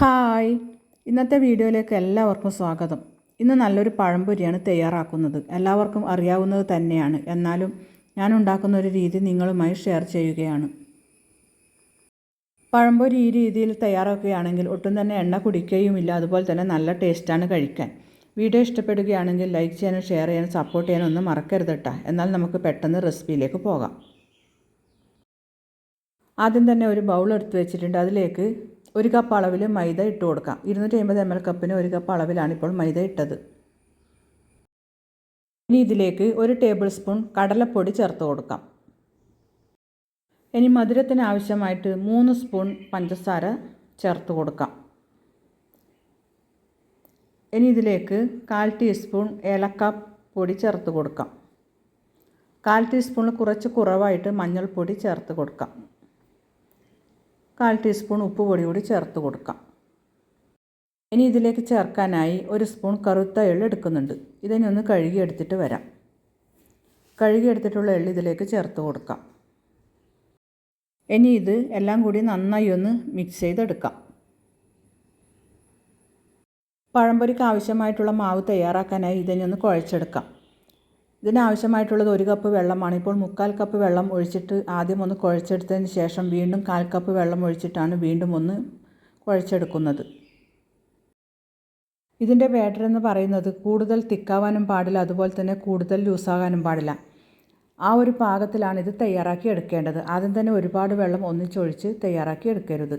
Hi. ഇന്നത്തെ വീഡിയോയിലേക്ക് എല്ലാവർക്കും സ്വാഗതം. ഇന്ന് നല്ലൊരു പഴംപൊരിയാണ് തയ്യാറാക്കുന്നത്. എല്ലാവർക്കും അറിയാവുന്നത് തന്നെയാണ്. എന്നാലും ഞാൻ ഉണ്ടാക്കുന്ന ഒരു രീതി നിങ്ങളുമായി ഷെയർ ചെയ്യുകയാണ്. പഴംപൊരി ഈ രീതിയിൽ തയ്യാറാക്കുകയാണെങ്കിൽ ഒട്ടും തന്നെ എണ്ണ കുടിക്കുകയുമില്ല. അതുപോലെ തന്നെ നല്ല ടേസ്റ്റാണ് കഴിക്കാൻ. വീഡിയോ ഇഷ്ടപ്പെടുകയാണെങ്കിൽ ലൈക്ക് ചെയ്യാനും ഷെയർ ചെയ്യാനും സപ്പോർട്ട് ചെയ്യാനും ഒന്നും മറക്കരുത് കേട്ടോ എന്നാൽ നമുക്ക് പെട്ടെന്ന് റെസിപ്പിയിലേക്ക് പോകാം. ആദ്യം തന്നെ ഒരു ബൗൾ എടുത്ത് വെച്ചിട്ടുണ്ട്. അതിലേക്ക് ഒരു കപ്പ് അളവിൽ മൈദ ഇട്ട് കൊടുക്കാം. ഇരുന്നൂറ്റി അമ്പത് എം എൽ കപ്പിന് ഒരു കപ്പ് അളവിലാണ് ഇപ്പോൾ മൈദ ഇട്ടത്. ഇനി ഇതിലേക്ക് ഒരു ടേബിൾ സ്പൂൺ കടലപ്പൊടി ചേർത്ത് കൊടുക്കാം. ഇനി മധുരത്തിന് ആവശ്യമായിട്ട് മൂന്ന് സ്പൂൺ പഞ്ചസാര ചേർത്ത് കൊടുക്കാം. ഇനി ഇതിലേക്ക് കാൽ ടീസ്പൂൺ ഏലക്ക പൊടി ചേർത്ത് കൊടുക്കാം. കാൽ ടീസ്പൂണിൽ കുറച്ച് കുറവായിട്ട് മഞ്ഞൾപ്പൊടി ചേർത്ത് കൊടുക്കാം. കാൽ ടീസ്പൂൺ ഉപ്പ് പൊടി കൂടി ചേർത്ത് കൊടുക്കാം. ഇനി ഇതിലേക്ക് ചേർക്കാനായി ഒരു സ്പൂൺ കറുത്ത എള്ള് എടുക്കുന്നുണ്ട്. ഇതിനെ ഒന്ന് കഴുകിയെടുത്തിട്ട് വരാം. കഴുകിയെടുത്തിട്ടുള്ള എള്ള് ഇതിലേക്ക് ചേർത്ത് കൊടുക്കാം. ഇനി ഇത് എല്ലാം കൂടി നന്നായി ഒന്ന് മിക്സ് ചെയ്തെടുക്കാം. പഴംപൊരിക്ക് ആവശ്യമായിട്ടുള്ള മാവ് തയ്യാറാക്കാനായി ഇതിനെ ഒന്ന് കുഴച്ചെടുക്കാം. ഇതിനാവശ്യമായിട്ടുള്ളത് ഒരു കപ്പ് വെള്ളമാണ്. ഇപ്പോൾ മുക്കാൽ കപ്പ് വെള്ളം ഒഴിച്ചിട്ട് ആദ്യം ഒന്ന് കുഴച്ചെടുത്തതിന് ശേഷം വീണ്ടും കാൽ കപ്പ് വെള്ളം ഒഴിച്ചിട്ടാണ് വീണ്ടും ഒന്ന് കുഴച്ചെടുക്കുന്നത്. ഇതിന്റെ ബാറ്റർ എന്ന് പറയുന്നത് കൂടുതൽ തിക്കാവാനും പാടില്ല അതുപോലെ തന്നെ കൂടുതൽ ലൂസാകാനും പാടില്ല. ആ ഒരു പാകത്തിലാണ് ഇത് തയ്യാറാക്കി എടുക്കേണ്ടത്. ആദ്യം തന്നെ ഒരുപാട് വെള്ളം ഒന്നിച്ചൊഴിച്ച് തയ്യാറാക്കി എടുക്കരുത്.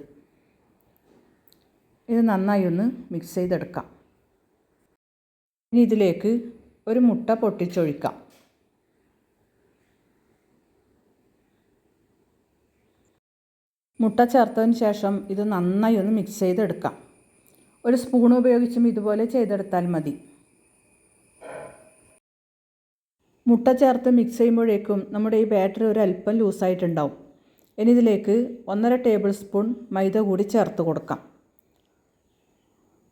ഇത് നന്നായി ഒന്ന് മിക്സ് ചെയ്തെടുക്കാം. ഇനി ഇതിലേക്ക് ഒരു മുട്ട പൊട്ടിച്ചൊഴിക്കാം. മുട്ട ചേർത്തതിന് ശേഷം ഇത് നന്നായി ഒന്ന് മിക്സ് ചെയ്തെടുക്കാം. ഒരു സ്പൂൺ ഉപയോഗിച്ചും ഇതുപോലെ ചെയ്തെടുത്താൽ മതി. മുട്ട ചേർത്ത് മിക്സ് ചെയ്യുമ്പോഴേക്കും നമ്മുടെ ഈ ബാറ്ററി ഒരു അല്പം ലൂസായിട്ടുണ്ടാവും ഇനി ഇതിലേക്ക് ഒന്നര ടേബിൾ സ്പൂൺ മൈദ കൂടി ചേർത്ത് കൊടുക്കാം.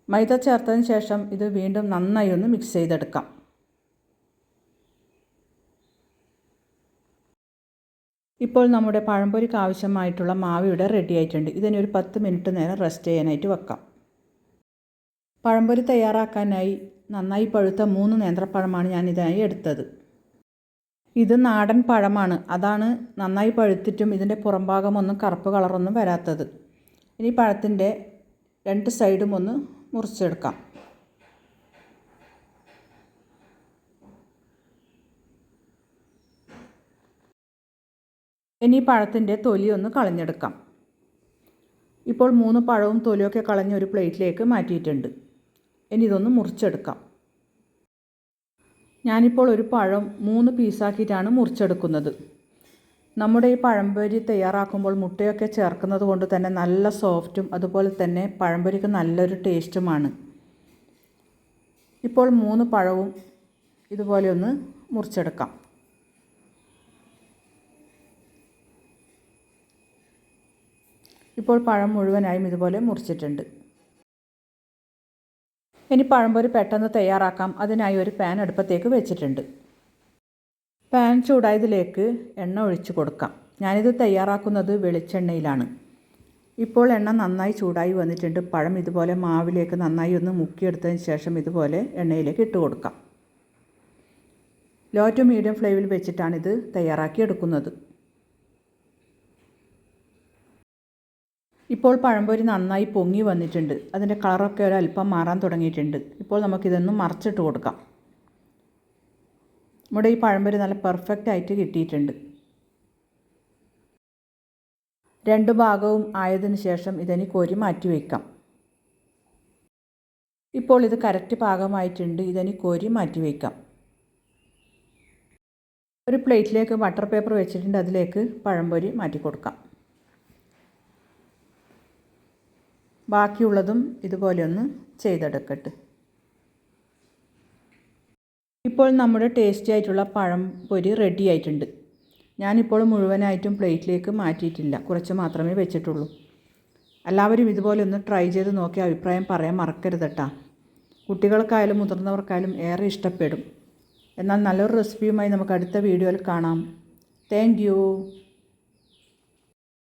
മൈദ ചേർത്തതിന് ശേഷം ഇത് വീണ്ടും നന്നായി ഒന്ന് മിക്സ് ചെയ്തെടുക്കാം. ഇപ്പോൾ നമ്മുടെ പഴംപൊരിക്ക് ആവശ്യമായിട്ടുള്ള മാവ് ഇവിടെ റെഡി ആയിട്ടുണ്ട്. ഇതിനൊരു പത്ത് മിനിറ്റ് നേരം റെസ്റ്റ് ചെയ്യാനായിട്ട് വെക്കാം. പഴംപൊരി തയ്യാറാക്കാനായി നന്നായി പഴുത്ത മൂന്ന് നേന്ത്രപ്പഴമാണ് ഞാൻ ഇതിനായി എടുത്തത്. ഇത് നാടൻ പഴമാണ്. അതാണ് നന്നായി പഴുത്തിട്ടും ഇതിന്റെ പുറംഭാഗമൊന്നും കറുപ്പ് കളറൊന്നും വരാത്തത്. ഇനി പഴത്തിന്റെ രണ്ട് സൈഡും ഒന്ന് മുറിച്ചെടുക്കാം. ഇനി പഴത്തിന്റെ തൊലി ഒന്ന് കളഞ്ഞെടുക്കാം. ഇപ്പോൾ മൂന്ന് പഴവും തൊലിയൊക്കെ കളഞ്ഞ് ഒരു പ്ലേറ്റിലേക്ക് മാറ്റിയിട്ടുണ്ട്. ഇനി ഇതൊന്ന് മുറിച്ചെടുക്കാം. ഞാനിപ്പോൾ ഒരു പഴം മൂന്ന് പീസാക്കിയിട്ടാണ് മുറിച്ചെടുക്കുന്നത്. നമ്മുടെ ഈ പഴംപൊരി തയ്യാറാക്കുമ്പോൾ മുട്ടയൊക്കെ ചേർക്കുന്നത് കൊണ്ട് തന്നെ നല്ല സോഫ്റ്റും അതുപോലെ തന്നെ പഴംപൊരിക്ക് നല്ലൊരു ടേസ്റ്റുമാണ്. ഇപ്പോൾ മൂന്ന് പഴവും ഇതുപോലെ ഒന്ന് മുറിച്ചെടുക്കാം. ഇപ്പോൾ പഴം മുഴുവനായും ഇതുപോലെ മുറിച്ചിട്ടുണ്ട്. ഇനി പഴംപൊരി പെട്ടെന്ന് തയ്യാറാക്കാം. അതിനായി ഒരു പാൻ അടുപ്പത്തേക്ക് വെച്ചിട്ടുണ്ട്. പാൻ ചൂടായതിലേക്ക് എണ്ണ ഒഴിച്ചു കൊടുക്കാം. ഞാനിത് തയ്യാറാക്കുന്നത് വെളിച്ചെണ്ണയിലാണ്. ഇപ്പോൾ എണ്ണ നന്നായി ചൂടായി വന്നിട്ടുണ്ട്. പഴം ഇതുപോലെ മാവിലേക്ക് നന്നായി ഒന്ന് മുക്കിയെടുത്തതിന് ശേഷം ഇതുപോലെ എണ്ണയിലേക്ക് ഇട്ട് കൊടുക്കാം. ലോ ടു മീഡിയം ഫ്ലെയിമിൽ വെച്ചിട്ടാണിത് തയ്യാറാക്കി എടുക്കുന്നത് ഇപ്പോൾ പഴംപൊരി നന്നായി പൊങ്ങി വന്നിട്ടുണ്ട്. അതിന്റെ കളറൊക്കെ ഒരല്പം മാറാൻ തുടങ്ങിയിട്ടുണ്ട്. ഇപ്പോൾ നമുക്കിതൊന്ന് മറച്ചിട്ട് കൊടുക്കാം. നമ്മുടെ ഈ പഴംപൊരി നല്ല പെർഫെക്റ്റ് ആയിട്ട് കിട്ടിയിട്ടുണ്ട്. രണ്ട് ഭാഗവും ആയതിനു ശേഷം ഇതിനി കോരി മാറ്റി വയ്ക്കാം ഇപ്പോൾ ഇത് കറക്റ്റ് പാകമായിട്ടുണ്ട്. ഇതിനി കോരി മാറ്റി വയ്ക്കാം ഒരു പ്ലേറ്റിലേക്ക് ബട്ടർ പേപ്പർ വെച്ചിട്ടുണ്ട്. അതിലേക്ക് പഴംപൊരി മാറ്റി കൊടുക്കാം. ബാക്കിയുള്ളതും ഇതുപോലെ ഒന്ന് ചെയ്തെടുക്കട്ടെ. ഇപ്പോൾ നമ്മുടെ ടേസ്റ്റി ആയിട്ടുള്ള പഴം പൊരി റെഡി ആയിട്ടുണ്ട്. ഞാനിപ്പോൾ മുഴുവനായിട്ടും പ്ലേറ്റിലേക്ക് മാറ്റിയിട്ടില്ല. കുറച്ച് മാത്രമേ വെച്ചിട്ടുള്ളൂ. എല്ലാവരും ഇതുപോലെ ഒന്ന് ട്രൈ ചെയ്ത് നോക്കി അഭിപ്രായം പറയാൻ മറക്കരുത് കേട്ടാ കുട്ടികൾക്കായാലും മുതിർന്നവർക്കായാലും ഏറെ ഇഷ്ടപ്പെടും. എന്നാൽ നല്ലൊരു റെസിപ്പിയുമായി നമുക്ക് അടുത്ത വീഡിയോയിൽ കാണാം. താങ്ക്